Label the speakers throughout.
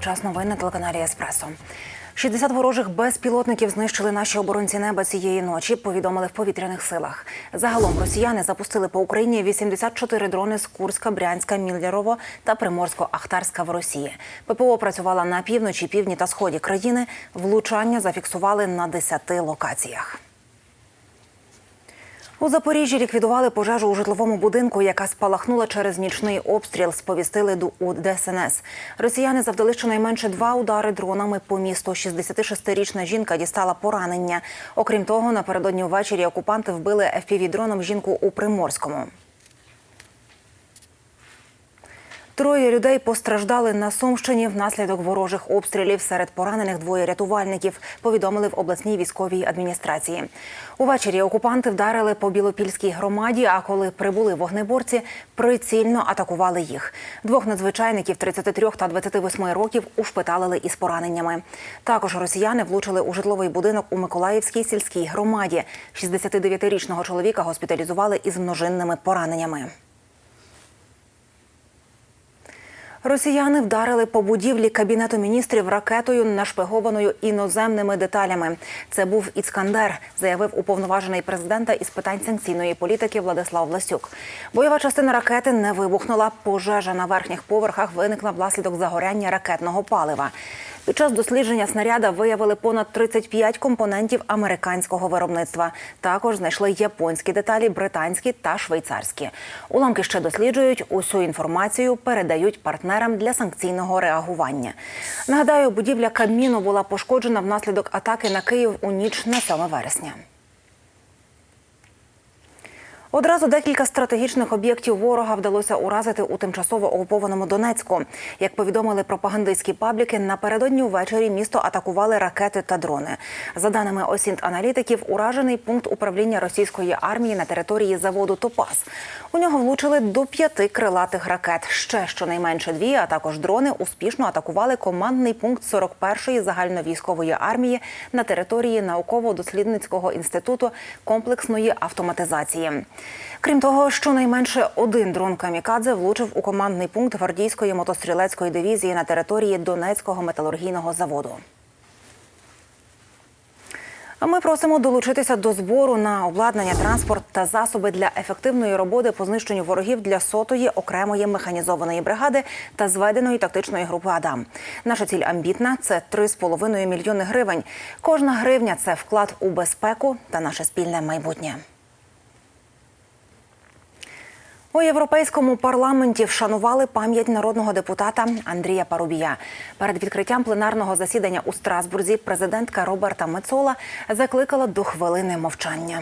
Speaker 1: час новин на телеканалі Еспресо. 60 ворожих безпілотників знищили наші оборонці неба цієї ночі. Повідомили в повітряних силах. Загалом росіяни запустили по Україні 84 дрони з Курська, Брянська, Міллєрово та Приморсько-Ахтарська в Росії. ППО працювала на півночі, півдні та сході країни. Влучання зафіксували на 10 локаціях. У Запоріжжі ліквідували пожежу у житловому будинку, яка спалахнула через нічний обстріл. Сповістили до ДСНС. Росіяни завдали щонайменше два удари дронами по місту. 66-річна жінка дістала поранення. Окрім того, напередодні ввечері окупанти вбили FPV-дроном жінку у Приморському. Троє людей постраждали на Сумщині внаслідок ворожих обстрілів. Серед поранених двоє рятувальників повідомили в обласній військовій адміністрації. Увечері окупанти вдарили по Білопільській громаді. А коли прибули вогнеборці, прицільно атакували їх. Двох надзвичайників 33 та 28 років ушпиталили із пораненнями. Також росіяни влучили у житловий будинок у Миколаївській сільській громаді. 69-річного чоловіка госпіталізували із множинними пораненнями. Росіяни вдарили по будівлі кабінету міністрів ракетою, нашпигованою іноземними деталями. Це був Іскандер, заявив уповноважений президента із питань санкційної політики Владислав Власюк. Бойова частина ракети не вибухнула. Пожежа на верхніх поверхах виникла внаслідок загоряння ракетного палива. Під час дослідження снаряда виявили понад 35 компонентів американського виробництва. Також знайшли японські деталі, британські та швейцарські. Уламки ще досліджують. Усю інформацію передають партнерам для санкційного реагування. Нагадаю, будівля Кабміну була пошкоджена внаслідок атаки на Київ у ніч на 7 вересня. Одразу декілька стратегічних об'єктів ворога вдалося уразити у тимчасово окупованому Донецьку. Як повідомили пропагандистські пабліки, напередодні ввечері місто атакували ракети та дрони. За даними осінт аналітиків, уражений пункт управління російської армії на території заводу Топас. У нього влучили до п'яти крилатих ракет. Ще щонайменше дві, а також дрони успішно атакували командний пункт 41-ї загальновійськової армії на території науково-дослідницького інституту комплексної автоматизації. Крім того, щонайменше один дрон камікадзе влучив у командний пункт гвардійської мотострілецької дивізії на території Донецького металургійного заводу. А ми просимо долучитися до збору на обладнання, транспорт та засоби для ефективної роботи по знищенню ворогів для сотої окремої механізованої бригади та зведеної тактичної групи Адам. Наша ціль амбітна це 3,5 мільйони гривень. Кожна гривня це вклад у безпеку та наше спільне майбутнє. У європейському парламенті вшанували пам'ять народного депутата Андрія Парубія. Перед відкриттям пленарного засідання у Страсбурзі президентка Роберта Мецола закликала до хвилини мовчання.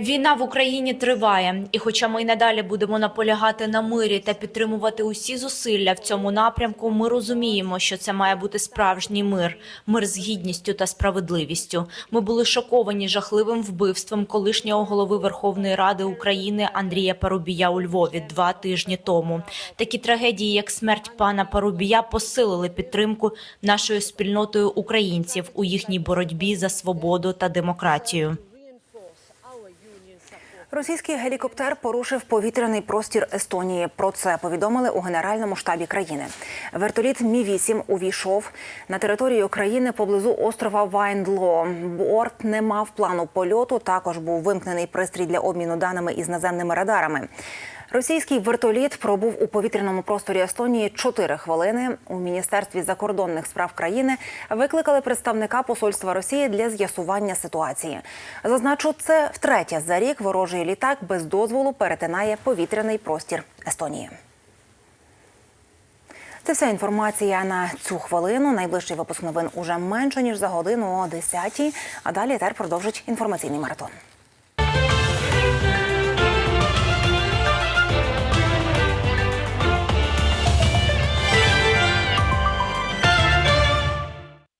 Speaker 2: Війна в Україні триває, і хоча ми й надалі будемо наполягати на мирі та підтримувати усі зусилля в цьому напрямку, ми розуміємо, що це має бути справжній мир, мир з гідністю та справедливістю. Ми були шоковані жахливим вбивством колишнього голови Верховної Ради України Андрія Парубія у Львові два тижні тому. Такі трагедії, як смерть пана Парубія, посилили підтримку нашою спільнотою українців у їхній боротьбі за свободу та демократію.
Speaker 1: Російський гелікоптер порушив повітряний простір Естонії. Про це повідомили у генеральному штабі країни. Вертоліт Мі 8 увійшов на територію країни поблизу острова Вайндло. Борт не мав плану польоту. Також був вимкнений пристрій для обміну даними із наземними радарами. Російський вертоліт пробув у повітряному просторі Естонії 4 хвилини. У міністерстві закордонних справ країни викликали представника посольства Росії для з'ясування ситуації. Зазначу, це втретє за рік ворожий літак без дозволу перетинає повітряний простір Естонії. Це вся інформація на цю хвилину. Найближчий випуск новин уже менше ніж за годину о 10 А далі тер продовжить інформаційний маратон.